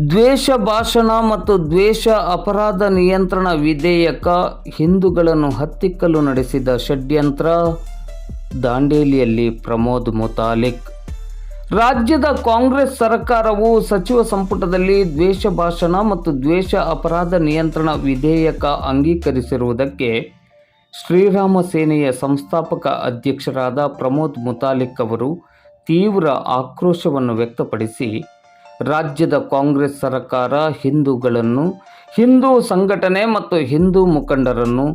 ದ್ವೇಷ ಭಾಷಣ ಮತ್ತು ದ್ವೇಷ ಅಪರಾಧ ನಿಯಂತ್ರಣ ವಿಧೇಯಕ ಹಿಂದೂಗಳನ್ನು ಹತ್ತಿಕ್ಕಲು ನಡೆಸಿದ ಷಡ್ಯಂತ್ರ ದಾಂಡೇಲಿಯಲ್ಲಿ ಪ್ರಮೋದ್ ಮುತಾಲಿಕ್. ರಾಜ್ಯದ ಕಾಂಗ್ರೆಸ್ ಸರ್ಕಾರವು ಸಚಿವ ಸಂಪುಟದಲ್ಲಿ ದ್ವೇಷ ಭಾಷಣ ಮತ್ತು ದ್ವೇಷ ಅಪರಾಧ ನಿಯಂತ್ರಣ ವಿಧೇಯಕ ಅಂಗೀಕರಿಸಿರುವುದಕ್ಕೆ ಶ್ರೀರಾಮ ಸೇನೆಯ ಸಂಸ್ಥಾಪಕ ಅಧ್ಯಕ್ಷರಾದ ಪ್ರಮೋದ್ ಮುತಾಲಿಕ್ ಅವರು ತೀವ್ರ ಆಕ್ರೋಶವನ್ನು ವ್ಯಕ್ತಪಡಿಸಿ ರಾಜ್ಯದ ಕಾಂಗ್ರೆಸ್ ಸರ್ಕಾರ ಹಿಂದೂಗಳನ್ನು, ಹಿಂದೂ ಸಂಘಟನೆ ಮತ್ತು ಹಿಂದೂ ಮುಖಂಡರನ್ನು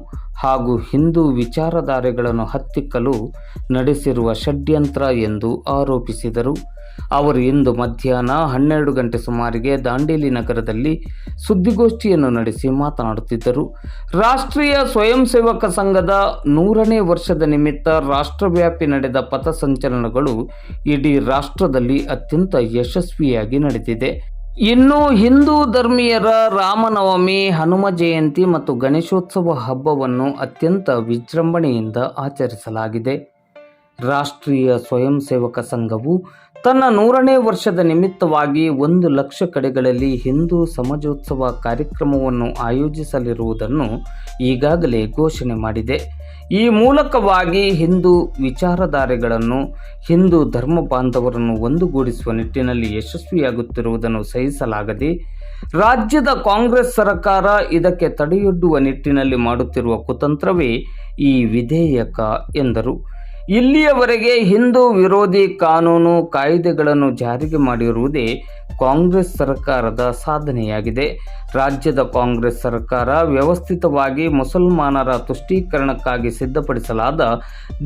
ಹಾಗೂ ಹಿಂದೂ ವಿಚಾರಧಾರೆಗಳನ್ನು ಹತ್ತಿಕ್ಕಲು ನಡೆಸಿರುವ ಷಡ್ಯಂತ್ರ ಎಂದು ಆರೋಪಿಸಿದರು. ಅವರು ಇಂದು ಮಧ್ಯಾಹ್ನ ಹನ್ನೆರಡು ಗಂಟೆ ಸುಮಾರಿಗೆ ದಾಂಡೇಲಿ ನಗರದಲ್ಲಿ ಸುದ್ದಿಗೋಷ್ಠಿಯನ್ನು ನಡೆಸಿ ಮಾತನಾಡುತ್ತಿದ್ದರು. ರಾಷ್ಟ್ರೀಯ ಸ್ವಯಂ ಸೇವಕ ಸಂಘದ ನೂರನೇ ವರ್ಷದ ನಿಮಿತ್ತ ರಾಷ್ಟ್ರವ್ಯಾಪಿ ನಡೆದ ಪಥಸಂಚಲನಗಳು ಇಡೀ ರಾಷ್ಟ್ರದಲ್ಲಿ ಅತ್ಯಂತ ಯಶಸ್ವಿಯಾಗಿ ನಡೆದಿದೆ. ಇನ್ನು ಹಿಂದೂ ಧರ್ಮೀಯರ ರಾಮನವಮಿ, ಹನುಮ ಜಯಂತಿ ಮತ್ತು ಗಣೇಶೋತ್ಸವ ಹಬ್ಬವನ್ನು ಅತ್ಯಂತ ವಿಜೃಂಭಣೆಯಿಂದ ಆಚರಿಸಲಾಗಿದೆ. ರಾಷ್ಟ್ರೀಯ ಸ್ವಯಂ ಸೇವಕ ಸಂಘವು ತನ್ನ ನೂರನೇ ವರ್ಷದ ನಿಮಿತ್ತವಾಗಿ ಒಂದು ಲಕ್ಷ ಕಡೆಗಳಲ್ಲಿ ಹಿಂದೂ ಸಮಾಜೋತ್ಸವ ಕಾರ್ಯಕ್ರಮವನ್ನು ಆಯೋಜಿಸಲಿರುವುದನ್ನು ಈಗಾಗಲೇ ಘೋಷಣೆ ಮಾಡಿದೆ. ಈ ಮೂಲಕವಾಗಿ ಹಿಂದೂ ವಿಚಾರಧಾರೆಗಳನ್ನು, ಹಿಂದೂ ಧರ್ಮ ಬಾಂಧವರನ್ನು ಒಂದುಗೂಡಿಸುವ ನಿಟ್ಟಿನಲ್ಲಿ ಯಶಸ್ವಿಯಾಗುತ್ತಿರುವುದನ್ನು ಸಹಿಸಲಾಗದೆ, ರಾಜ್ಯದ ಕಾಂಗ್ರೆಸ್ ಸರ್ಕಾರ ಇದಕ್ಕೆ ತಡೆಯೊಡ್ಡುವ ನಿಟ್ಟಿನಲ್ಲಿ ಮಾಡುತ್ತಿರುವ ಕುತಂತ್ರವೇ ಈ ವಿಧೇಯಕ ಎಂದರು. ಇಲ್ಲಿಯವರೆಗೆ ಹಿಂದೂ ವಿರೋಧಿ ಕಾನೂನು ಕಾಯ್ದೆಗಳನ್ನು ಜಾರಿಗೆ ಮಾಡಿರುವುದೇ ಕಾಂಗ್ರೆಸ್ ಸರ್ಕಾರದ ಸಾಧನೆಯಾಗಿದೆ. ರಾಜ್ಯದ ಕಾಂಗ್ರೆಸ್ ಸರ್ಕಾರ ವ್ಯವಸ್ಥಿತವಾಗಿ ಮುಸಲ್ಮಾನರ ತುಷ್ಟೀಕರಣಕ್ಕಾಗಿ ಸಿದ್ಧಪಡಿಸಲಾದ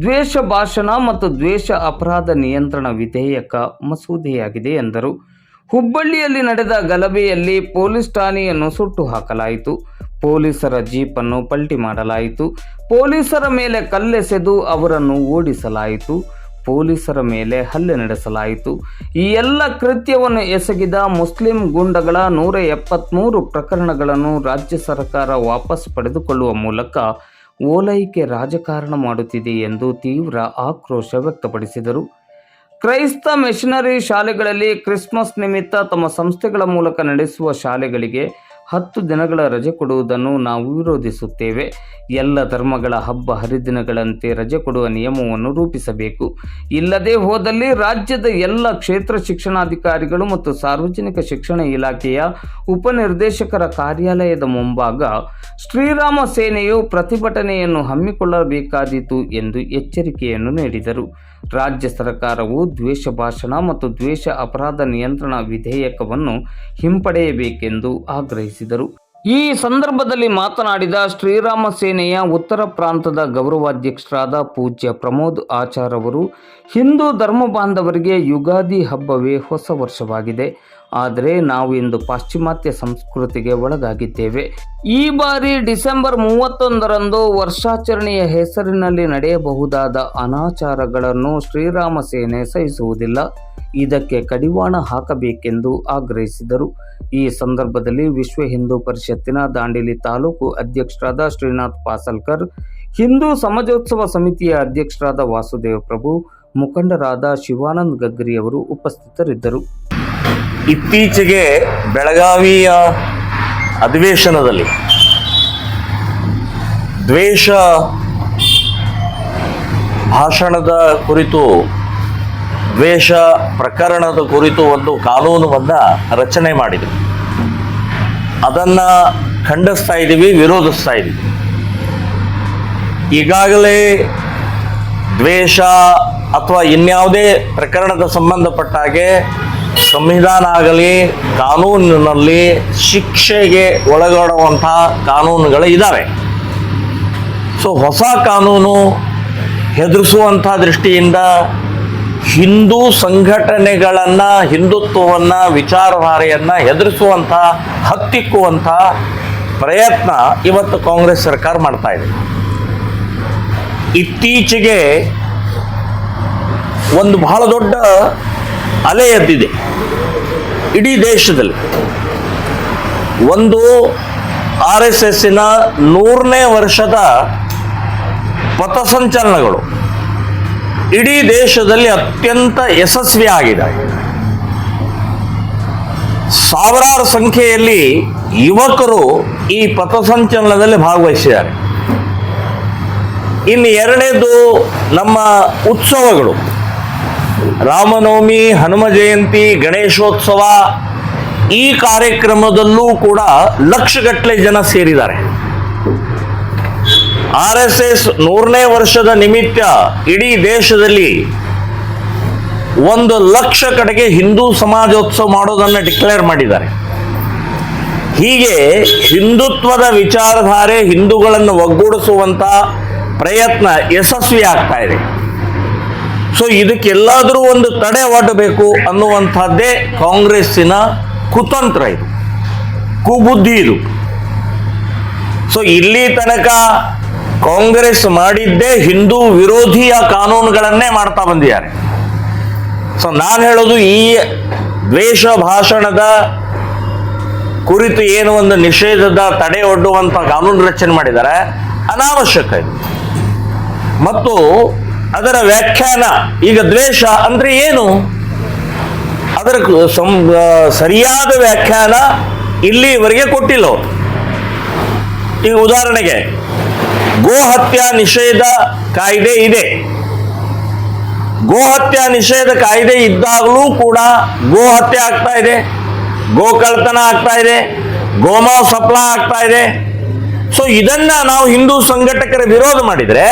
ದ್ವೇಷ ಭಾಷಣ ಮತ್ತು ದ್ವೇಷ ಅಪರಾಧ ನಿಯಂತ್ರಣ ವಿಧೇಯಕ ಮಸೂದೆಯಾಗಿದೆ ಎಂದರು. ಹುಬ್ಬಳ್ಳಿಯಲ್ಲಿ ನಡೆದ ಗಲಭೆಯಲ್ಲಿ ಪೊಲೀಸ್ ಠಾಣೆಯನ್ನು ಸುಟ್ಟು ಹಾಕಲಾಯಿತು. ಪೊಲೀಸರ ಜೀಪನ್ನು ಪಲ್ಟಿ ಮಾಡಲಾಯಿತು. ಪೊಲೀಸರ ಮೇಲೆ ಕಲ್ಲೆಸೆದು ಅವರನ್ನು ಓಡಿಸಲಾಯಿತು. ಪೊಲೀಸರ ಮೇಲೆ ಹಲ್ಲೆ ನಡೆಸಲಾಯಿತು. ಈ ಎಲ್ಲ ಕೃತ್ಯವನ್ನು ಎಸಗಿದ ಮುಸ್ಲಿಂ ಗುಂಡಗಳ ನೂರ ಎಪ್ಪತ್ತ್ಮೂರು ಪ್ರಕರಣಗಳನ್ನು ರಾಜ್ಯ ಸರ್ಕಾರ ವಾಪಸ್ ಪಡೆದುಕೊಳ್ಳುವ ಮೂಲಕ ಓಲೈಕೆ ರಾಜಕಾರಣ ಮಾಡುತ್ತಿದೆ ಎಂದು ತೀವ್ರ ಆಕ್ರೋಶ ವ್ಯಕ್ತಪಡಿಸಿದರು. ಕ್ರೈಸ್ತ ಮಿಷನರಿ ಶಾಲೆಗಳಲ್ಲಿ ಕ್ರಿಸ್ಮಸ್ ನಿಮಿತ್ತ ತಮ್ಮ ಸಂಸ್ಥೆಗಳ ಮೂಲಕ ನಡೆಸುವ ಶಾಲೆಗಳಿಗೆ ಹತ್ತು ದಿನಗಳ ರಜೆ ಕೊಡುವುದನ್ನು ನಾವು ವಿರೋಧಿಸುತ್ತೇವೆ. ಎಲ್ಲ ಧರ್ಮಗಳ ಹಬ್ಬ ಹರಿದಿನಗಳಂತೆ ರಜೆ ಕೊಡುವ ನಿಯಮವನ್ನು ರೂಪಿಸಬೇಕು. ಇಲ್ಲದೆ ಹೋದಲ್ಲಿ ರಾಜ್ಯದ ಎಲ್ಲ ಕ್ಷೇತ್ರ ಶಿಕ್ಷಣಾಧಿಕಾರಿಗಳು ಮತ್ತು ಸಾರ್ವಜನಿಕ ಶಿಕ್ಷಣ ಇಲಾಖೆಯ ಉಪನಿರ್ದೇಶಕರ ಕಾರ್ಯಾಲಯದ ಮುಂಭಾಗ ಶ್ರೀರಾಮ ಸೇನೆಯು ಪ್ರತಿಭಟನೆಯನ್ನು ಹಮ್ಮಿಕೊಳ್ಳಬೇಕಾದೀತು ಎಂದು ಎಚ್ಚರಿಕೆಯನ್ನು ನೀಡಿದರು. ರಾಜ್ಯ ಸರ್ಕಾರವು ದ್ವೇಷ ಭಾಷಣ ಮತ್ತು ದ್ವೇಷ ಅಪರಾಧ ನಿಯಂತ್ರಣ ವಿಧೇಯಕವನ್ನು ಹಿಂಪಡೆಯಬೇಕೆಂದು ಆಗ್ರಹಿಸಿದರು. ಈ ಸಂದರ್ಭದಲ್ಲಿ ಮಾತನಾಡಿದ ಶ್ರೀರಾಮ ಸೇನೆಯ ಉತ್ತರ ಪ್ರಾಂತದ ಗೌರವಾಧ್ಯಕ್ಷರಾದ ಪೂಜ್ಯ ಪ್ರಮೋದ್ ಆಚಾರ್ ಅವರು, ಹಿಂದೂ ಧರ್ಮ ಬಾಂಧವರಿಗೆ ಯುಗಾದಿ ಹಬ್ಬವೇ ಹೊಸ ವರ್ಷವಾಗಿದೆ. ಆದರೆ ನಾವು ಇಂದು ಪಾಶ್ಚಿಮಾತ್ಯ ಸಂಸ್ಕೃತಿಗೆ ಒಳಗಾಗಿದ್ದೇವೆ. ಈ ಬಾರಿ ಡಿಸೆಂಬರ್ ಮೂವತ್ತೊಂದರಂದು ವರ್ಷಾಚರಣೆಯ ಹೆಸರಿನಲ್ಲಿ ನಡೆಯಬಹುದಾದ ಅನಾಚಾರಗಳನ್ನು ಶ್ರೀರಾಮ ಸೇನೆ ಸಹಿಸುವುದಿಲ್ಲ. ಇದಕ್ಕೆ ಕಡಿವಾಣ ಹಾಕಬೇಕೆಂದು ಆಗ್ರಹಿಸಿದರು. ಈ ಸಂದರ್ಭದಲ್ಲಿ ವಿಶ್ವ ಹಿಂದೂ ಪರಿಷತ್ತಿನ ದಾಂಡೇಲಿ ತಾಲೂಕು ಅಧ್ಯಕ್ಷರಾದ ಶ್ರೀನಾಥ್ ಪಾಸಲ್ಕರ್, ಹಿಂದೂ ಸಮಾಜೋತ್ಸವ ಸಮಿತಿಯ ಅಧ್ಯಕ್ಷರಾದ ವಾಸುದೇವ ಪ್ರಭು, ಮುಖಂಡರಾದ ಶಿವಾನಂದ್ ಗಗ್ರಿ ಅವರು ಉಪಸ್ಥಿತರಿದ್ದರು. ಇತ್ತೀಚೆಗೆ ಬೆಳಗಾವಿಯ ಅಧಿವೇಶನದಲ್ಲಿ ದ್ವೇಷ ಭಾಷಣದ ಕುರಿತು, ದ್ವೇಷ ಪ್ರಕರಣದ ಕುರಿತು ಒಂದು ಕಾನೂನುವನ್ನು ರಚನೆ ಮಾಡಿದೆ ಅದನ್ನು ಖಂಡಿಸ್ತಾ ಇದ್ದೀವಿ, ವಿರೋಧಿಸ್ತಾ ಇದ್ದೀವಿ. ಈಗಾಗಲೇ ದ್ವೇಷ ಅಥವಾ ಇನ್ಯಾವುದೇ ಪ್ರಕರಣದ ಸಂಬಂಧಪಟ್ಟ ಹಾಗೆ ಸಂವಿಧಾನ ಆಗಲಿ ಕಾನೂನಿನಲ್ಲಿ ಶಿಕ್ಷೆಗೆ ಒಳಗಾಡುವಂತಹ ಕಾನೂನುಗಳು ಇದ್ದಾವೆ ಸೊ ಹೊಸ ಕಾನೂನು ಹೆದರಿಸುವಂಥ ದೃಷ್ಟಿಯಿಂದ ಹಿಂದೂ ಸಂಘಟನೆಗಳನ್ನು, ಹಿಂದುತ್ವವನ್ನು, ವಿಚಾರಧಾರೆಯನ್ನು ಹೆದರಿಸುವಂಥ ಹತ್ತಿಕ್ಕುವಂಥ ಪ್ರಯತ್ನ ಇವತ್ತು ಕಾಂಗ್ರೆಸ್ ಸರ್ಕಾರ ಮಾಡ್ತಾ ಇದೆ. ಇತ್ತೀಚೆಗೆ ಒಂದು ಬಹಳ ದೊಡ್ಡ ಅಲೆ ಎದ್ದಿದೆ. ಇಡೀ ದೇಶದಲ್ಲಿ ಒಂದು ಆರ್ ಎಸ್ ಎಸ್ಸಿನ ನೂರನೇ ವರ್ಷದ ಪಥಸಂಚಲನಗಳು ಇಡೀ ದೇಶದಲ್ಲಿ ಅತ್ಯಂತ ಯಶಸ್ವಿ ಆಗಿದೆ ಸಾವಿರಾರು ಸಂಖ್ಯೆಯಲ್ಲಿ ಯುವಕರು ಈ ಪಥಸಂಚಲನದಲ್ಲಿ ಭಾಗವಹಿಸಿದ್ದಾರೆ. ಇನ್ನು ಎರಡನೇದು ನಮ್ಮ ಉತ್ಸವಗಳು. ರಾಮನವಮಿ, ಹನುಮ ಜಯಂತಿ, ಗಣೇಶೋತ್ಸವ ಈ ಕಾರ್ಯಕ್ರಮದಲ್ಲೂ ಕೂಡ ಲಕ್ಷಗಟ್ಟಲೆ ಜನ ಸೇರಿದ್ದಾರೆ. ಆರ್ ಎಸ್ ಎಸ್ ನೂರನೇ ವರ್ಷದ ನಿಮಿತ್ತ ಇಡೀ ದೇಶದಲ್ಲಿ ಒಂದು ಲಕ್ಷ ಕಡೆಗೆ ಹಿಂದೂ ಸಮಾಜೋತ್ಸವ ಮಾಡೋದನ್ನು ಡಿಕ್ಲೇರ್ ಮಾಡಿದ್ದಾರೆ. ಹೀಗೆ ಹಿಂದುತ್ವದ ವಿಚಾರಧಾರೆ ಹಿಂದೂಗಳನ್ನು ಒಗ್ಗೂಡಿಸುವಂತ ಪ್ರಯತ್ನ ಯಶಸ್ವಿ ಆಗ್ತಾ ಇದೆ. ಸೊ ಇದಕ್ಕೆಲ್ಲಾದರೂ ಒಂದು ತಡೆ ಒಡ್ಡಬೇಕು ಅನ್ನುವಂಥದ್ದೇ ಕಾಂಗ್ರೆಸ್ಸಿನ ಕುತಂತ್ರ ಇದು, ಕುಬುದ್ಧಿ ಇದು. ಸೊ ಇಲ್ಲಿ ತನಕ ಕಾಂಗ್ರೆಸ್ ಮಾಡಿದ್ದೇ ಹಿಂದೂ ವಿರೋಧಿಯ ಕಾನೂನುಗಳನ್ನೇ ಮಾಡ್ತಾ ಬಂದಿದ್ದಾರೆ. ಸೊ ನಾನು ಹೇಳೋದು ಈ ದ್ವೇಷ ಭಾಷಣದ ಕುರಿತು ಏನು ಒಂದು ನಿಷೇಧದ ತಡೆ ಒಡ್ಡುವಂತ ಕಾನೂನು ರಚನೆ ಮಾಡಿದ್ದಾರೆ, ಅನಾವಶ್ಯಕ ಇದು. ಮತ್ತು ಅದರ ವ್ಯಾಖ್ಯಾನ, ಈಗ ದ್ವೇಷ ಅಂದ್ರೆ ಏನು? ಅದರ ಸರಿಯಾದ ವ್ಯಾಖ್ಯಾನ ಇಲ್ಲಿವರೆಗೆ ಕೊಟ್ಟಿಲ್ಲ. ಈಗ ಉದಾಹರಣೆಗೆ, ಗೋಹತ್ಯಾ ನಿಷೇಧ ಕಾಯ್ದೆ ಇದೆ. ಗೋಹತ್ಯಾ ನಿಷೇಧ ಕಾಯ್ದೆ ಇದ್ದಾಗಲೂ ಕೂಡ ಗೋಹತ್ಯೆ ಆಗ್ತಾ ಇದೆ, ಗೋಕಳ್ತನ ಆಗ್ತಾ ಇದೆ, ಗೋಮಾ ಸಪ್ಲ ಆಗ್ತಾ ಇದೆ. ಸೊ ಇದನ್ನ ನಾವು ಹಿಂದೂ ಸಂಘಟಕರ ವಿರೋಧ ಮಾಡಿದ್ರೆ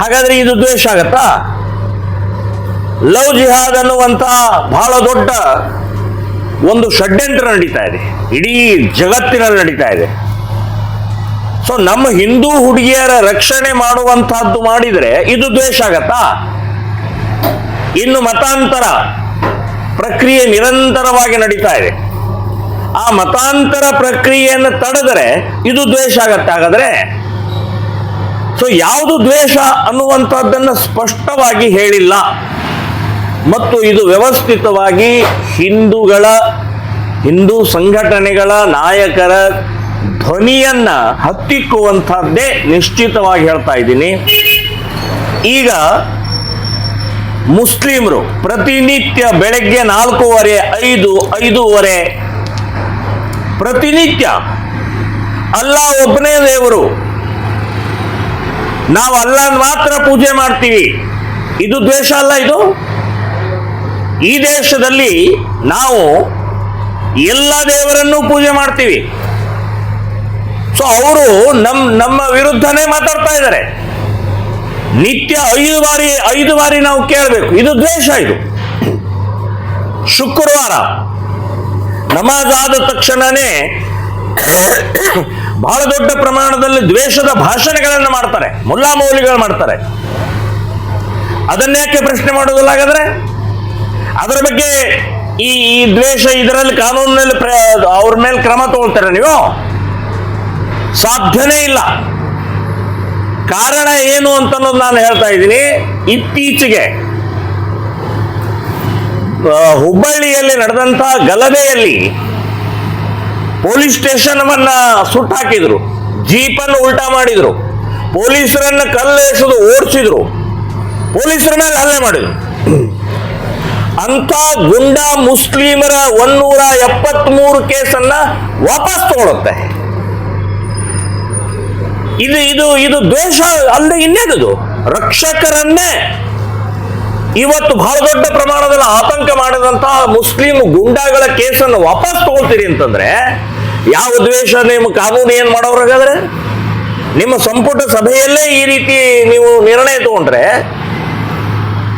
ಹಾಗಾದ್ರೆ ಇದು ದ್ವೇಷ ಆಗತ್ತಾ? ಲವ್ ಜಿಹಾದ್ ಅನ್ನುವಂತ ಬಹಳ ದೊಡ್ಡ ಒಂದು ಷಡ್ಯಂತ್ರ ನಡೀತಾ ಇದೆ. ಇಡೀ ಜಗತ್ತಿನಲ್ಲಿ ನಡೀತಾ ಇದೆ. ಸೊ ನಮ್ಮ ಹಿಂದೂ ಹುಡುಗಿಯರ ರಕ್ಷಣೆ ಮಾಡುವಂತಹದ್ದು ಮಾಡಿದ್ರೆ ಇದು ದ್ವೇಷ ಆಗತ್ತಾ? ಇನ್ನು ಮತಾಂತರ ಪ್ರಕ್ರಿಯೆ ನಿರಂತರವಾಗಿ ನಡೀತಾ ಇದೆ. ಆ ಮತಾಂತರ ಪ್ರಕ್ರಿಯೆಯನ್ನು ತಡೆದರೆ ಇದು ದ್ವೇಷ ಆಗತ್ತೆ. ಹಾಗಾದ್ರೆ ಸೊ ಯಾವುದು ದ್ವೇಷ ಅನ್ನುವಂಥದ್ದನ್ನು ಸ್ಪಷ್ಟವಾಗಿ ಹೇಳಿಲ್ಲ. ಮತ್ತು ಇದು ವ್ಯವಸ್ಥಿತವಾಗಿ ಹಿಂದೂಗಳ, ಹಿಂದೂ ಸಂಘಟನೆಗಳ ನಾಯಕರ ಧ್ವನಿಯನ್ನ ಹತ್ತಿಕ್ಕುವಂಥದ್ದೇ ನಿಶ್ಚಿತವಾಗಿ ಹೇಳ್ತಾ ಇದ್ದೀನಿ. ಈಗ ಮುಸ್ಲಿಮರು ಪ್ರತಿನಿತ್ಯ ಬೆಳಗ್ಗೆ ನಾಲ್ಕೂವರೆ, ಐದು, ಐದೂವರೆ, ಪ್ರತಿನಿತ್ಯ ಅಲ್ಲ ಒಬ್ಬನೇ ದೇವರು ನಾವು ಅಲ್ಲ ಮಾತ್ರ ಪೂಜೆ ಮಾಡ್ತೀವಿ. ಇದು ದ್ವೇಷ ಅಲ್ಲ ಇದು? ಈ ದೇಶದಲ್ಲಿ ನಾವು ಎಲ್ಲ ದೇವರನ್ನೂ ಪೂಜೆ ಮಾಡ್ತೀವಿ. ಸೊ ಅವರು ನಮ್, ನಮ್ಮ ವಿರುದ್ಧನೇ ಮಾತಾಡ್ತಾ ಇದ್ದಾರೆ. ನಿತ್ಯ ಐದು ಬಾರಿ ಐದು ಬಾರಿ ನಾವು ಕೇಳಬೇಕು. ಇದು ದ್ವೇಷ ಇದು. ಶುಕ್ರವಾರ ನಮಾಜ್ ಆದ ತಕ್ಷಣನೇ ಬಹಳ ದೊಡ್ಡ ಪ್ರಮಾಣದಲ್ಲಿ ದ್ವೇಷದ ಭಾಷಣಗಳನ್ನು ಮಾಡ್ತಾರೆ, ಮುಲ್ಲಾ ಮೌಲಿಗಳು ಮಾಡ್ತಾರೆ. ಅದನ್ನೇಕೆ ಪ್ರಶ್ನೆ ಮಾಡೋದಿಲ್ಲ ಹಾಗಾದ್ರೆ ಅದರ ಬಗ್ಗೆ ಈ ಈ ದ್ವೇಷ ಇದರಲ್ಲಿ ಕಾನೂನಿನಲ್ಲಿ ಅವ್ರ ಮೇಲೆ ಕ್ರಮ ತಗೊಳ್ತಾರೆ ನೀವು. ಸಾಧ್ಯನೇ ಇಲ್ಲ. ಕಾರಣ ಏನು ಅಂತ ನಾನು ಹೇಳ್ತಾ ಇದ್ದೀನಿ. ಇತ್ತೀಚೆಗೆ ಹುಬ್ಬಳ್ಳಿಯಲ್ಲಿ ನಡೆದಂತ ಗಲಭೆಯಲ್ಲಿ ಪೊಲೀಸ್ ಸ್ಟೇಷನ್ ಅನ್ನ ಸುಟ್ಟಾಕಿದ್ರು ಜೀಪನ್ನು ಉಲ್ಟಾ ಮಾಡಿದ್ರು. ಪೊಲೀಸರನ್ನ ಕಲ್ಲೆಸೆದು ಓಡಿಸಿದ್ರು. ಪೊಲೀಸರ ಮೇಲೆ ಹಲ್ಲೆ ಮಾಡಿದ್ರು. ಅಂತ ಗುಂಡಾ ಮುಸ್ಲಿಮರ ಒನ್ನೂರ ಎಪ್ಪತ್ಮೂರು ಕೇಸನ್ನ ವಾಪಸ್ ತಗೊಳುತ್ತೆ. ಇದು ಇದು ಇದು ದ್ವೇಷ ಅಲ್ಲದೆ ಇನ್ನೇನದು? ರಕ್ಷಕರನ್ನೇ ಇವತ್ತು ಬಹಳ ದೊಡ್ಡ ಪ್ರಮಾಣದಲ್ಲಿ ಆತಂಕ ಮಾಡಿದಂತಹ ಮುಸ್ಲಿಂ ಗುಂಡಾಗಳ ಕೇಸನ್ನು ವಾಪಸ್ ತಗೊಳ್ತೀರಿ ಅಂತಂದ್ರೆ ಯಾವ ದ್ವೇಷ, ನಿಮ್ಮ ಕಾನೂನು ಏನ್ ಮಾಡೋರು ಹಾಗಾದ್ರೆ? ನಿಮ್ಮ ಸಂಪುಟ ಸಭೆಯಲ್ಲೇ ಈ ರೀತಿ ನೀವು ನಿರ್ಣಯ ತಗೊಂಡ್ರೆ,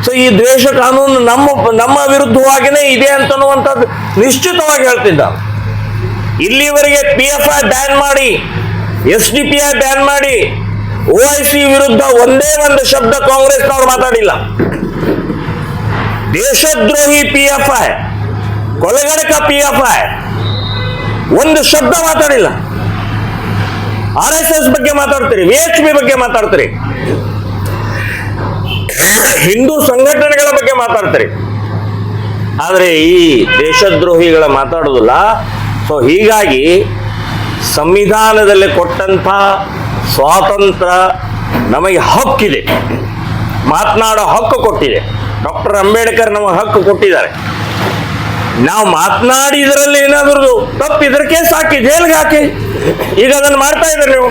ಸೊ ಈ ದ್ವೇಷ ಕಾನೂನು ನಮ್ಮ ನಮ್ಮ ವಿರುದ್ಧವಾಗಿನೇ ಇದೆ ಅಂತನ್ನುವಂಥದ್ದು ನಿಶ್ಚಿತವಾಗಿ ಹೇಳ್ತಿದ್ದ ಇಲ್ಲಿವರೆಗೆ ಪಿ ಎಫ್ ಐ ಬ್ಯಾನ್ ಮಾಡಿ, S D P I ban ಮಾಡಿ, ಓ ಐ ಸಿ ವಿರುದ್ಧ ಒಂದೇ ಒಂದು ಶಬ್ದ ಕಾಂಗ್ರೆಸ್ನವ್ರು ಮಾತಾಡಿಲ್ಲ. ದೇಶದ್ರೋಹಿ ಪಿ ಎಫ್ ಐ ಕೊಲೆಗಡಕ ಪಿ ಎಫ್ ಐ ಒಂದು ಶಬ್ದ ಮಾತಾಡಿಲ್ಲ. ಆರ್ ಎಸ್ ಎಸ್ ಬಗ್ಗೆ ಮಾತಾಡ್ತೀರಿ ವಿ ಎಚ್ ಪಿ ಬಗ್ಗೆ ಮಾತಾಡ್ತೀರಿ. ಹಿಂದೂ ಸಂಘಟನೆಗಳ ಬಗ್ಗೆ ಮಾತಾಡ್ತೀರಿ. ಆದರೆ ಈ ದೇಶದ್ರೋಹಿಗಳ ಮಾತಾಡೋದಿಲ್ಲ. ಸೊ ಹೀಗಾಗಿ ಸಂವಿಧಾನದಲ್ಲಿ ಕೊಟ್ಟಂಥ ಸ್ವಾತಂತ್ರ್ಯ ನಮಗೆ ಹಕ್ಕಿದೆ. ಮಾತನಾಡೋ ಹಕ್ಕು ಕೊಟ್ಟಿದೆ. ಡಾಕ್ಟರ್ ಅಂಬೇಡ್ಕರ್ ನಮಗೆ ಹಕ್ಕು ಕೊಟ್ಟಿದ್ದಾರೆ. ನಾವು ಮಾತನಾಡಿ ಇದರಲ್ಲಿ ಏನಾದ್ರೂ ತಪ್ಪು ಇದ್ರ ಕೇಸ್ ಹಾಕಿ, ಜೈಲ್ಗೆ ಹಾಕಿ. ಈಗ ಅದನ್ನು ಮಾಡ್ತಾ ಇದ್ದಾರೆ ನೀವು.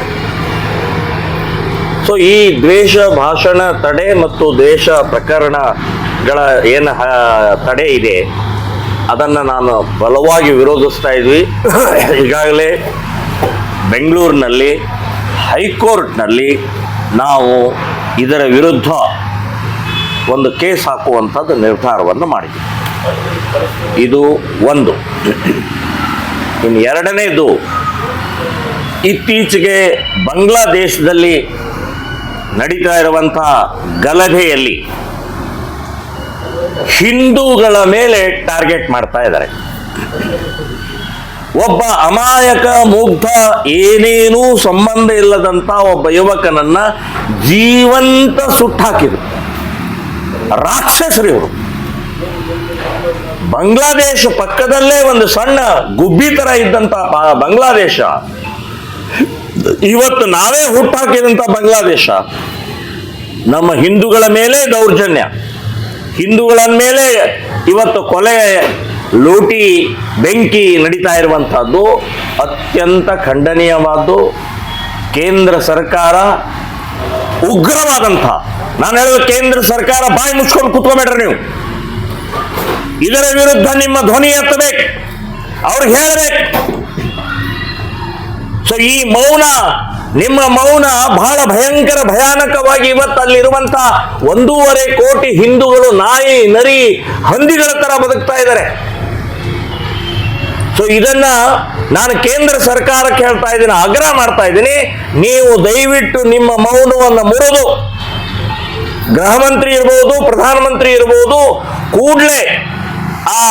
ಸೊ ಈ ದ್ವೇಷ ಭಾಷಣ ತಡೆ ಮತ್ತು ದ್ವೇಷ ಪ್ರಕರಣಗಳ ಏನು ತಡೆ ಇದೆ, ಅದನ್ನು ನಾನು ಬಲವಾಗಿ ವಿರೋಧಿಸ್ತಾ ಇದ್ವಿ. ಈಗಾಗಲೇ ಬೆಂಗಳೂರಿನಲ್ಲಿ, ಹೈಕೋರ್ಟ್ನಲ್ಲಿ ನಾವು ಇದರ ವಿರುದ್ಧ ಒಂದು ಕೇಸ್ ಹಾಕುವಂಥದ್ದು ನಿರ್ಧಾರವನ್ನು ಮಾಡಿದೆ ಇದು ಒಂದು. ಇನ್ನು ಎರಡನೇದು, ಇತ್ತೀಚೆಗೆ ಬಾಂಗ್ಲಾದೇಶದಲ್ಲಿ ನಡೀತಾ ಇರುವಂತಹ ಗಲಭೆಯಲ್ಲಿ ಹಿಂದೂಗಳ ಮೇಲೆ ಟಾರ್ಗೆಟ್ ಮಾಡ್ತಾ ಇದ್ದಾರೆ. ಒಬ್ಬ ಅಮಾಯಕ, ಮುಗ್ಧ, ಏನೇನೂ ಸಂಬಂಧ ಇಲ್ಲದಂತ ಒಬ್ಬ ಯುವಕನನ್ನ ಜೀವಂತ ಸುಟ್ಟಾಕಿದ್ರು. ರಾಕ್ಷಸರು ಇವರು ಬಾಂಗ್ಲಾದೇಶ ಪಕ್ಕದಲ್ಲೇ ಒಂದು ಸಣ್ಣ ಗುಬ್ಬಿ ತರ ಇದ್ದಂತ ಬಾಂಗ್ಲಾದೇಶ. ಇವತ್ತು ನಾವೇ ಹುಟ್ಟಾಕಿದಂತ ಬಾಂಗ್ಲಾದೇಶ. ನಮ್ಮ ಹಿಂದೂಗಳ ಮೇಲೆ ದೌರ್ಜನ್ಯ. ಹಿಂದೂಗಳ ಮೇಲೆ ಇವತ್ತು ಕೊಲೆ, ಲೂಟಿ, ಬೆಂಕಿ ನಡೀತಾ ಇರುವಂತಹದ್ದು ಅತ್ಯಂತ ಖಂಡನೀಯವಾದ್ದು. ಕೇಂದ್ರ ಸರ್ಕಾರ ಉಗ್ರವಾದಂಥ, ನಾನು ಹೇಳುವ ಕೇಂದ್ರ ಸರ್ಕಾರ ಬಾಯಿ ಮುಚ್ಕೊಂಡು ಕುತ್ಕೋಬೇಡ್ರಿ ನೀವು. ಇದರ ವಿರುದ್ಧ ನಿಮ್ಮ ಧ್ವನಿ ಎತ್ತಬೇಕು. ಅವ್ರಿಗೆ ಹೇಳಬೇಕು. ಸೊ ಈ ಮೌನ, ನಿಮ್ಮ ಮೌನ ಬಹಳ ಭಯಂಕರ, ಭಯಾನಕವಾಗಿ ಇವತ್ತು ಅಲ್ಲಿರುವಂತ ಒಂದೂವರೆ ಕೋಟಿ ಹಿಂದೂಗಳು ನಾಯಿ, ನರಿ, ಹಂದಿಗಳ ತರ ಬದುಕ್ತಾ ಇದ್ದಾರೆ. ಸೊ ಇದನ್ನ ನಾನು ಕೇಂದ್ರ ಸರ್ಕಾರಕ್ಕೆ ಹೇಳ್ತಾ ಇದ್ದೀನಿ, ಆಗ್ರಹ ಮಾಡ್ತಾ ಇದ್ದೀನಿ, ನೀವು ದಯವಿಟ್ಟು ನಿಮ್ಮ ಮೌನವನ್ನು ಮುರಿದು, ಗೃಹ ಮಂತ್ರಿ ಇರ್ಬೋದು ಪ್ರಧಾನಮಂತ್ರಿ ಇರ್ಬೋದು, ಕೂಡಲೇ ಆ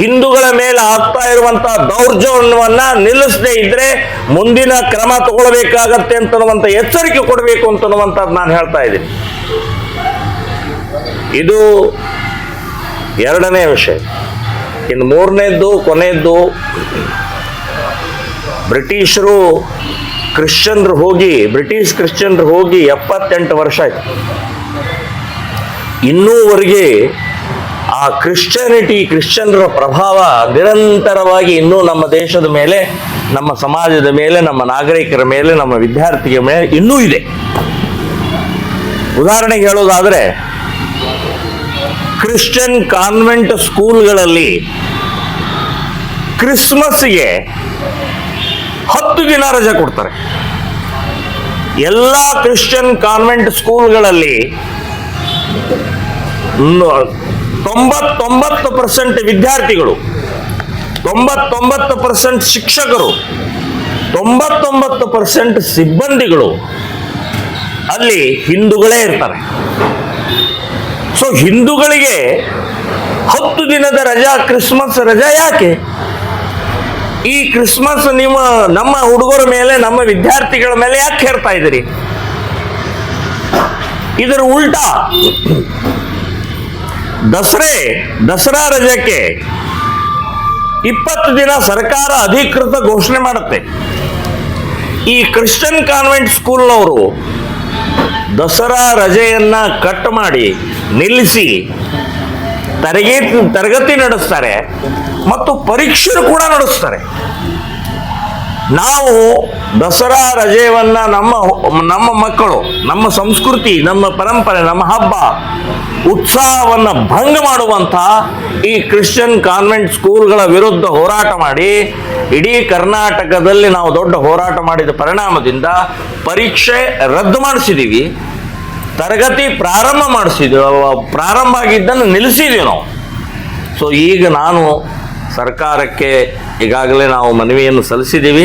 ಹಿಂದೂಗಳ ಮೇಲೆ ಆಗ್ತಾ ಇರುವಂತಹ ದೌರ್ಜನ್ಯವನ್ನ ನಿಲ್ಲಿಸದೇ ಇದ್ರೆ ಮುಂದಿನ ಕ್ರಮ ತಗೊಳ್ಬೇಕಾಗತ್ತೆ ಅಂತನ್ನುವಂತ ಎಚ್ಚರಿಕೆ ಕೊಡಬೇಕು ಅಂತನ್ನುವಂಥದ್ದು ನಾನು ಹೇಳ್ತಾ ಇದ್ದೀನಿ. ಇದು ಎರಡನೇ ವಿಷಯ. ಇನ್ನು ಮೂರನೇದ್ದು ಕೊನೆಯದ್ದು ಬ್ರಿಟಿಷರು ಕ್ರಿಶ್ಚಿಯನ್ರು ಹೋಗಿ, ಬ್ರಿಟಿಷ್ ಕ್ರಿಶ್ಚಿಯನ್ರು ಹೋಗಿ ಎಪ್ಪತ್ತೆಂಟು ವರ್ಷ ಆಯ್ತು. ಇನ್ನೂವರೆಗೆ ಆ ಕ್ರಿಶ್ಚಿಯಾನಿಟಿ, ಕ್ರಿಶ್ಚಿಯನ್ರ ಪ್ರಭಾವ ನಿರಂತರವಾಗಿ ಇನ್ನೂ ನಮ್ಮ ದೇಶದ ಮೇಲೆ, ನಮ್ಮ ಸಮಾಜದ ಮೇಲೆ, ನಮ್ಮ ನಾಗರಿಕರ ಮೇಲೆ, ನಮ್ಮ ವಿದ್ಯಾರ್ಥಿಗಳ ಮೇಲೆ ಇನ್ನೂ ಇದೆ. ಉದಾಹರಣೆಗೆ ಹೇಳೋದಾದ್ರೆ, ಕ್ರಿಶ್ಚಿಯನ್ ಕಾನ್ವೆಂಟ್ ಸ್ಕೂಲ್ಗಳಲ್ಲಿ ಕ್ರಿಸ್ಮಸ್ಗೆ ಹತ್ತು ದಿನ ರಜೆ ಕೊಡ್ತಾರೆ. ಎಲ್ಲ ಕ್ರಿಶ್ಚಿಯನ್ ಕಾನ್ವೆಂಟ್ ಸ್ಕೂಲ್ಗಳಲ್ಲಿ ತೊಂಬತ್ತೊಂಬತ್ತು ಪರ್ಸೆಂಟ್ ವಿದ್ಯಾರ್ಥಿಗಳು, ತೊಂಬತ್ತೊಂಬತ್ತು ಪರ್ಸೆಂಟ್ ಶಿಕ್ಷಕರು, ತೊಂಬತ್ತೊಂಬತ್ತು ಪರ್ಸೆಂಟ್ ಸಿಬ್ಬಂದಿಗಳು ಅಲ್ಲಿ ಹಿಂದೂಗಳೇ ಇರ್ತಾರೆ. ಸೊ ಹಿಂದೂಗಳಿಗೆ ಹತ್ತು ದಿನದ ರಜಾ ಕ್ರಿಸ್ಮಸ್ ರಜಾ ಯಾಕೆ? ಈ ಕ್ರಿಸ್ಮಸ್ ನಿಮ್ಮ, ನಮ್ಮ ಹುಡುಗರ ಮೇಲೆ, ನಮ್ಮ ವಿದ್ಯಾರ್ಥಿಗಳ ಮೇಲೆ ಯಾಕೆ ಹೇರ್ತಾ ಇದ್ದೀರಿ? ಇದರ ಉಲ್ಟಾ. ದಸರೆ, ದಸರಾ ರಜಕ್ಕೆ ಇಪ್ಪತ್ತು ದಿನ ಸರ್ಕಾರ ಅಧಿಕೃತ ಘೋಷಣೆ ಮಾಡುತ್ತೆ. ಈ ಕ್ರಿಶ್ಚಿಯನ್ ಕಾನ್ವೆಂಟ್ ಸ್ಕೂಲ್ನವರು ದಸರಾ ರಜೆಯನ್ನ ಕಟ್ ಮಾಡಿ ನಿಲ್ಲಿಸಿ ತರಗತಿ ತರಗತಿ ನಡೆಸ್ತಾರೆ ಮತ್ತು ಪರೀಕ್ಷೆ ಕೂಡ ನಡೆಸ್ತಾರೆ. ನಾವು ದಸರಾ ರಜೆಯನ್ನ ನಮ್ಮ ನಮ್ಮ ಮಕ್ಕಳು, ನಮ್ಮ ಸಂಸ್ಕೃತಿ, ನಮ್ಮ ಪರಂಪರೆ, ನಮ್ಮ ಹಬ್ಬ, ಉತ್ಸಾಹವನ್ನ ಭಂಗ ಮಾಡುವಂತ ಈ ಕ್ರಿಶ್ಚಿಯನ್ ಕಾನ್ವೆಂಟ್ ಸ್ಕೂಲ್ಗಳ ವಿರುದ್ಧ ಹೋರಾಟ ಮಾಡಿ, ಇಡೀ ಕರ್ನಾಟಕದಲ್ಲಿ ನಾವು ದೊಡ್ಡ ಹೋರಾಟ ಮಾಡಿದ ಪರಿಣಾಮದಿಂದ ಪರೀಕ್ಷೆ ರದ್ದು ಮಾಡಿಸಿದೀವಿ. ತರಗತಿ ಪ್ರಾರಂಭ ಮಾಡಿಸಿದ್ವಿ. ಪ್ರಾರಂಭ ಆಗಿದ್ದನ್ನು ನಿಲ್ಲಿಸಿದ್ವಿ ನಾವು. ಸೊ ಈಗ ನಾನು ಸರ್ಕಾರಕ್ಕೆ ಈಗಾಗಲೇ ನಾವು ಮನವಿಯನ್ನು ಸಲ್ಲಿಸಿದ್ದೀವಿ.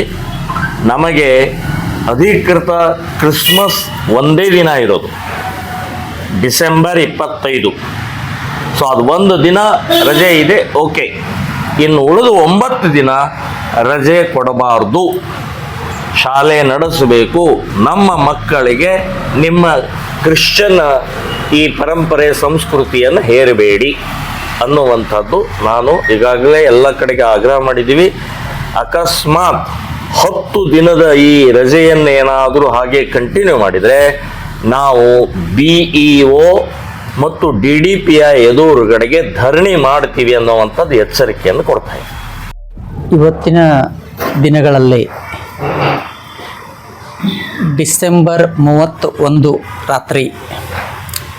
ನಮಗೆ ಅಧಿಕೃತ ಕ್ರಿಸ್ಮಸ್ ಒಂದೇ ದಿನ ಇರೋದು. ಡಿಸೆಂಬರ್ ಇಪ್ಪತ್ತೈದು. ಸೊ ಅದು ಒಂದು ದಿನ ರಜೆ ಇದೆ, ಓಕೆ. ಇನ್ನು ಉಳಿದು ಒಂಬತ್ತು ದಿನ ರಜೆ ಕೊಡಬಾರ್ದು. ಶಾಲೆ ನಡೆಸಬೇಕು. ನಮ್ಮ ಮಕ್ಕಳಿಗೆ ನಿಮ್ಮ ಕ್ರಿಶ್ಚಿಯನ್ ಈ ಪರಂಪರೆ ಸಂಸ್ಕೃತಿಯನ್ನು ಹೇರಬೇಡಿ ಅನ್ನುವಂಥದ್ದು ನಾನು ಈಗಾಗಲೇ ಎಲ್ಲ ಕಡೆಗೆ ಆಗ್ರಹ ಮಾಡಿದ್ದೀವಿ. ಅಕಸ್ಮಾತ್ ಹತ್ತು ದಿನದ ಈ ರಜೆಯನ್ನು ಏನಾದರೂ ಹಾಗೆ ಕಂಟಿನ್ಯೂ ಮಾಡಿದರೆ ನಾವು ಬಿ ಒ ಮತ್ತು ಡಿ ಡಿ ಪಿಯ ಎದುರುಗಡೆಗೆ ಧರಣಿ ಮಾಡ್ತೀವಿ ಅನ್ನುವಂಥದ್ದು ಎಚ್ಚರಿಕೆಯನ್ನು ಕೊಡ್ತಾ ಇವತ್ತಿನ ದಿನಗಳಲ್ಲಿ ಡಿಸೆಂಬರ್ ಮೂವತ್ತು ಒಂದು ರಾತ್ರಿ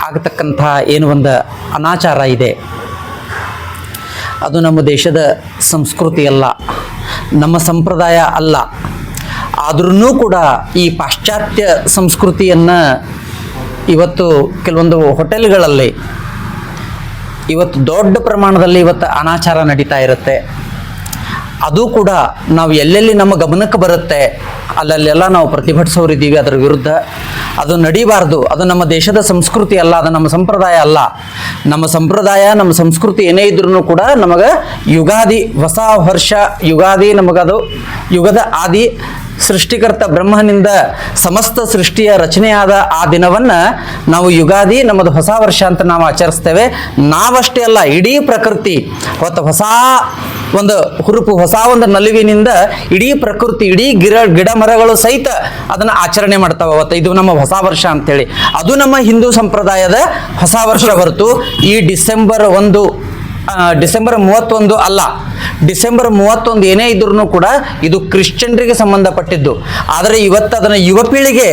ಆಗತಕ್ಕಂಥ ಏನು ಒಂದು ಅನಾಚಾರ ಇದೆ, ಅದು ನಮ್ಮ ದೇಶದ ಸಂಸ್ಕೃತಿ ಅಲ್ಲ, ನಮ್ಮ ಸಂಪ್ರದಾಯ ಅಲ್ಲ. ಆದ್ರೂ ಕೂಡ ಈ ಪಾಶ್ಚಾತ್ಯ ಸಂಸ್ಕೃತಿಯನ್ನು ಇವತ್ತು ಕೆಲವೊಂದು ಹೋಟೆಲ್ಗಳಲ್ಲಿ, ಇವತ್ತು ದೊಡ್ಡ ಪ್ರಮಾಣದಲ್ಲಿ ಇವತ್ತು ಅನಾಚಾರ ನಡೀತಾ ಇರುತ್ತೆ. ಅದು ಕೂಡ ನಾವು ಎಲ್ಲೆಲ್ಲಿ ನಮ್ಮ ಗಮನಕ್ಕೆ ಬರುತ್ತೆ, ಅಲ್ಲಲ್ಲೆಲ್ಲ ನಾವು ಪ್ರತಿಭಟಿಸೋರಿದ್ದೀವಿ ಅದರ ವಿರುದ್ಧ. ಅದು ನಡಿಬಾರ್ದು. ಅದು ನಮ್ಮ ದೇಶದ ಸಂಸ್ಕೃತಿ ಅಲ್ಲ, ಅದು ನಮ್ಮ ಸಂಪ್ರದಾಯ ಅಲ್ಲ. ನಮ್ಮ ಸಂಪ್ರದಾಯ, ನಮ್ಮ ಸಂಸ್ಕೃತಿ ಏನೇ ಇದ್ರೂ ಕೂಡ ನಮಗೆ ಯುಗಾದಿ, ಹೊಸ ವರ್ಷ, ಯುಗಾದಿ ನಮಗದು, ಯುಗದ ಆದಿ ಸೃಷ್ಟಿಕರ್ತ ಬ್ರಹ್ಮನಿಂದ ಸಮಸ್ತ ಸೃಷ್ಟಿಯ ರಚನೆಯಾದ ಆ ದಿನವನ್ನ ನಾವು ಯುಗಾದಿ ನಮ್ಮದು ಹೊಸ ವರ್ಷ ಅಂತ ನಾವು ಆಚರಿಸ್ತೇವೆ. ನಾವಷ್ಟೇ ಅಲ್ಲ, ಇಡೀ ಪ್ರಕೃತಿ, ಹೊತ್ತು ಹೊಸ ಒಂದು ಹುರುಪು, ಹೊಸ ಒಂದು ನಲುವಿನಿಂದ ಇಡೀ ಪ್ರಕೃತಿ, ಇಡೀ ಗಿರ ಗಿಡ ಮರಗಳು ಸಹಿತ ಅದನ್ನು ಆಚರಣೆ ಮಾಡ್ತಾವೆ. ಅವತ್ತು ಇದು ನಮ್ಮ ಹೊಸ ವರ್ಷ ಅಂತೇಳಿ. ಅದು ನಮ್ಮ ಹಿಂದೂ ಸಂಪ್ರದಾಯದ ಹೊಸ ವರ್ಷ ಹೊರತು ಈ ಡಿಸೆಂಬರ್ ಒಂದು ಡಿಸೆಂಬರ್ ಮೂವತ್ತೊಂದು ಅಲ್ಲ. ಡಿಸೆಂಬರ್ ಮೂವತ್ತೊಂದು ಏನೇ ಇದ್ರೂ ಕೂಡ ಇದು ಕ್ರಿಶ್ಚಿಯನ್ರಿಗೆ ಸಂಬಂಧಪಟ್ಟಿದ್ದು. ಆದರೆ ಇವತ್ತು ಅದನ್ನು ಯುವ ಪೀಳಿಗೆ,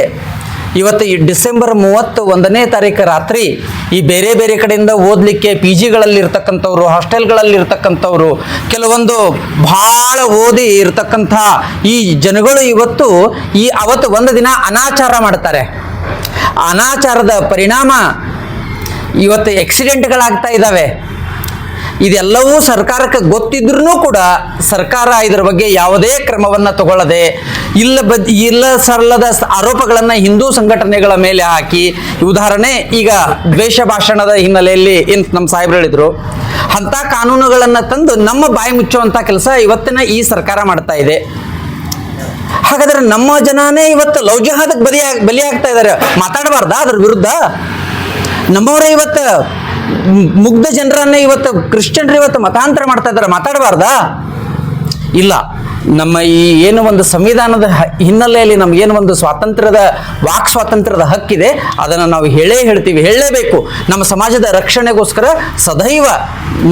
ಇವತ್ತು ಈ ಡಿಸೆಂಬರ್ ಮೂವತ್ತು ಒಂದನೇ ತಾರೀಕು ರಾತ್ರಿ ಈ ಬೇರೆ ಬೇರೆ ಕಡೆಯಿಂದ ಓದಲಿಕ್ಕೆ ಪಿ ಜಿಗಳಲ್ಲಿ ಇರ್ತಕ್ಕಂಥವ್ರು ಹಾಸ್ಟೆಲ್ಗಳಲ್ಲಿ ಇರ್ತಕ್ಕಂಥವ್ರು ಕೆಲವೊಂದು ಭಾಳ ಓದಿ ಇರತಕ್ಕಂಥ ಈ ಜನಗಳು ಇವತ್ತು ಈ ಅವತ್ತು ಒಂದು ದಿನ ಅನಾಚಾರ ಮಾಡ್ತಾರೆ. ಅನಾಚಾರದ ಪರಿಣಾಮ ಇವತ್ತು ಆಕ್ಸಿಡೆಂಟ್ಗಳಾಗ್ತಾ ಇದ್ದಾವೆ. ಇದೆಲ್ಲವೂ ಸರ್ಕಾರಕ್ಕೆ ಗೊತ್ತಿದ್ರೂ ಕೂಡ ಸರ್ಕಾರ ಇದರ ಬಗ್ಗೆ ಯಾವುದೇ ಕ್ರಮವನ್ನು ತಗೊಳ್ಳದೆ ಇಲ್ಲ ಬದ್ ಇಲ್ಲ ಸಲ್ಲದ ಆರೋಪಗಳನ್ನು ಹಿಂದೂ ಸಂಘಟನೆಗಳ ಮೇಲೆ ಹಾಕಿ ಉದಾಹರಣೆ ಈಗ ದ್ವೇಷ ಭಾಷಣದ ಹಿನ್ನೆಲೆಯಲ್ಲಿ ಏನು ನಮ್ಮ ಸಾಹೇಬ್ರು ಹೇಳಿದ್ರು. ಅಂಥ ಕಾನೂನುಗಳನ್ನು ತಂದು ನಮ್ಮ ಬಾಯಿ ಮುಚ್ಚುವಂಥ ಕೆಲಸ ಇವತ್ತಿನ ಈ ಸರ್ಕಾರ ಮಾಡ್ತಾ ಇದೆ. ಹಾಗಾದ್ರೆ ನಮ್ಮ ಜನಾನೇ ಇವತ್ತು ಲವ್ ಜಹಾದಕ್ಕೆ ಬಲಿಯಾಗ್ ಬಲಿಯಾಗ್ತಾ ಇದ್ದಾರೆ ಮಾತಾಡಬಾರ್ದಾ ಅದ್ರ ವಿರುದ್ಧ? ನಮ್ಮವರೇ ಇವತ್ತು ಮುಗ್ಧ ಜನರನ್ನ ಇವತ್ತು ಕ್ರಿಶ್ಚಿಯನ್ರು ಇವತ್ತು ಮತಾಂತರ ಮಾಡ್ತಾ ಇದ್ದಾರೆ, ಮಾತಾಡಬಾರ್ದಾ? ಇಲ್ಲ. ನಮ್ಮ ಈ ಏನು ಒಂದು ಸಂವಿಧಾನದ ಹಿನ್ನೆಲೆಯಲ್ಲಿ ನಮಗೇನು ಒಂದು ಸ್ವಾತಂತ್ರ್ಯದ ವಾಕ್ ಸ್ವಾತಂತ್ರ್ಯದ ಹಕ್ಕಿದೆ, ಅದನ್ನು ನಾವು ಹೇಳೇ ಹೇಳ್ತೀವಿ, ಹೇಳಲೇಬೇಕು. ನಮ್ಮ ಸಮಾಜದ ರಕ್ಷಣೆಗೋಸ್ಕರ ಸದೈವ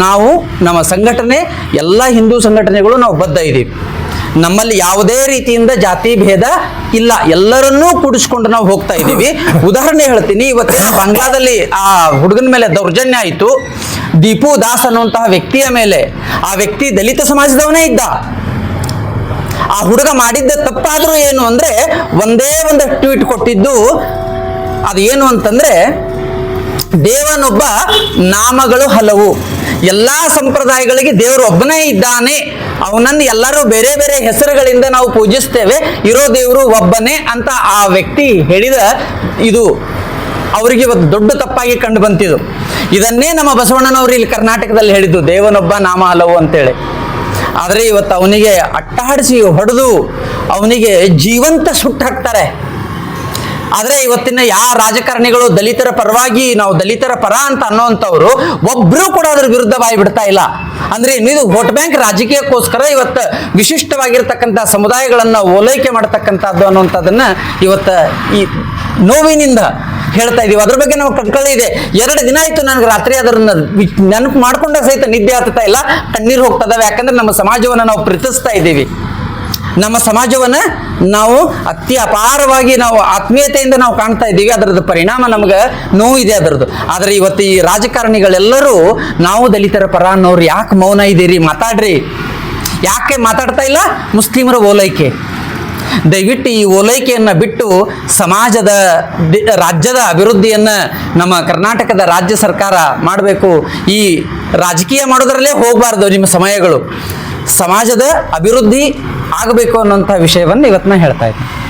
ನಾವು, ನಮ್ಮ ಸಂಘಟನೆ, ಎಲ್ಲ ಹಿಂದೂ ಸಂಘಟನೆಗಳು ನಾವು ಬದ್ಧ ಇದ್ದೀವಿ ನಮ್ಮಲ್ಲಿ ಯಾವುದೇ ರೀತಿಯಿಂದ ಜಾತಿ ಭೇದ ಇಲ್ಲ. ಎಲ್ಲರನ್ನೂ ಕೂಡಿಸ್ಕೊಂಡು ನಾವು ಹೋಗ್ತಾ ಇದ್ದೀವಿ. ಉದಾಹರಣೆ ಹೇಳ್ತೀನಿ ಇವತ್ತಿನ ಬಂಗ್ಲಾದಲ್ಲಿ ಆ ಹುಡುಗನ ಮೇಲೆ ದೌರ್ಜನ್ಯ ಆಯಿತು. ದೀಪು ದಾಸ್ ಅನ್ನುವಂತಹ ವ್ಯಕ್ತಿಯ ಮೇಲೆ ಆ ವ್ಯಕ್ತಿ ದಲಿತ ಸಮಾಜದವನೇ ಇದ್ದ. ಆ ಹುಡುಗ ಮಾಡಿದ್ದ ತಪ್ಪಾದರೂ ಏನು ಅಂದ್ರೆ ಒಂದೇ ಒಂದು ಟ್ವೀಟ್ ಕೊಟ್ಟಿದ್ದು, ಅದು ಏನು ಅಂತಂದ್ರೆ ದೇವನೊಬ್ಬ ನಾಮಗಳು ಹಲವು. ಎಲ್ಲಾ ಸಂಪ್ರದಾಯಗಳಿಗೆ ದೇವರು ಒಬ್ಬನೇ ಇದ್ದಾನೆ. ಅವನನ್ನು ಎಲ್ಲರೂ ಬೇರೆ ಬೇರೆ ಹೆಸರುಗಳಿಂದ ನಾವು ಪೂಜಿಸ್ತೇವೆ. ಇರೋ ದೇವರು ಒಬ್ಬನೇ ಅಂತ ಆ ವ್ಯಕ್ತಿ ಹೇಳಿದ ಇದು ಅವರಿಗೆ ಇವತ್ತು ದೊಡ್ಡ ತಪ್ಪಾಗಿ ಕಂಡು ಬಂತಿದು ಇದನ್ನೇ ನಮ್ಮ ಬಸವಣ್ಣನವರು ಇಲ್ಲಿ ಕರ್ನಾಟಕದಲ್ಲಿ ಹೇಳಿದ್ದು, ದೇವನೊಬ್ಬ ನಾಮ ಹಲವು ಅಂತೇಳಿ. ಆದರೆ ಇವತ್ತು ಅವನಿಗೆ ಅಟ್ಟಾಡಿಸಿ ಹೊಡೆದು ಅವನಿಗೆ ಜೀವಂತ ಸುಟ್ಟು ಹಾಕ್ತಾರೆ ಆದರೆ ಇವತ್ತಿನ ಯಾವ ರಾಜಕಾರಣಿಗಳು ದಲಿತರ ಪರವಾಗಿ ನಾವು ದಲಿತರ ಪರ ಅಂತ ಅನ್ನೋಂಥವ್ರು ಒಬ್ರು ಕೂಡ ಅದ್ರ ವಿರುದ್ಧ ಬಾಯಿ ಬಿಡ್ತಾ ಇಲ್ಲ. ಅಂದ್ರೆ ಇದು ವೋಟ್ ಬ್ಯಾಂಕ್ ರಾಜಕೀಯಕ್ಕೋಸ್ಕರ ಇವತ್ತು ವಿಶಿಷ್ಟವಾಗಿರ್ತಕ್ಕಂಥ ಸಮುದಾಯಗಳನ್ನು ಓಲೈಕೆ ಮಾಡ್ತಕ್ಕಂಥದ್ದು ಅನ್ನುವಂಥದ್ದನ್ನ ಇವತ್ತ ಈ ನೋವಿನಿಂದ ಹೇಳ್ತಾ ಇದೀವಿ. ಅದ್ರ ಬಗ್ಗೆ ನಾವು ಕಣ್ಕಳಿ ಇದೆ. ಎರಡು ದಿನ ಆಯ್ತು ನನಗೆ ರಾತ್ರಿ ಅದನ್ನ ನೆನಪು ಮಾಡ್ಕೊಂಡ ಸಹಿತ ನಿದ್ದೆ ಆಗ್ತಾ ಇಲ್ಲ. ಕಣ್ಣೀರು ಹೋಗ್ತದವೆ ಯಾಕಂದ್ರೆ ನಮ್ಮ ಸಮಾಜವನ್ನು ನಾವು ಪ್ರೀತಿಸ್ತಾ ಇದ್ದೀವಿ. ನಮ್ಮ ಸಮಾಜವನ್ನ ನಾವು ಅತಿ ಅಪಾರವಾಗಿ ನಾವು ಆತ್ಮೀಯತೆಯಿಂದ ನಾವು ಕಾಣ್ತಾ ಇದ್ದೀವಿ, ಅದರದ್ದು ಪರಿಣಾಮ ನಮ್ಗೆ ನೋವು ಇದೆ ಅದರದ್ದು. ಆದರೆ ಇವತ್ತು ಈ ರಾಜಕಾರಣಿಗಳೆಲ್ಲರೂ, ನಾವು ದಲಿತರ ಪರ ಅನ್ನೋರು ಯಾಕೆ ಮೌನ ಇದ್ದೀರಿ? ಮಾತಾಡ್ರಿ. ಯಾಕೆ ಮಾತಾಡ್ತಾ ಇಲ್ಲ? ಮುಸ್ಲಿಮರ ಓಲೈಕೆ. ದಯವಿಟ್ಟು ಈ ಓಲೈಕೆಯನ್ನು ಬಿಟ್ಟು ಸಮಾಜದ ರಾಜ್ಯದ ಅಭಿವೃದ್ಧಿಯನ್ನು ನಮ್ಮ ಕರ್ನಾಟಕದ ರಾಜ್ಯ ಸರ್ಕಾರ ಮಾಡಬೇಕು. ಈ ರಾಜಕೀಯ ಮಾಡೋದರಲ್ಲೇ ಹೋಗಬಾರ್ದು ನಿಮ್ಮ ಸಮಯಗಳು. ಸಮಾಜದ ಅಭಿವೃದ್ಧಿ ಆಗಬೇಕು ಅನ್ನೋಂಥ ವಿಷಯವನ್ನು ಇವತ್ತು ನಾನು ಹೇಳ್ತಾ ಇದ್ದೀನಿ.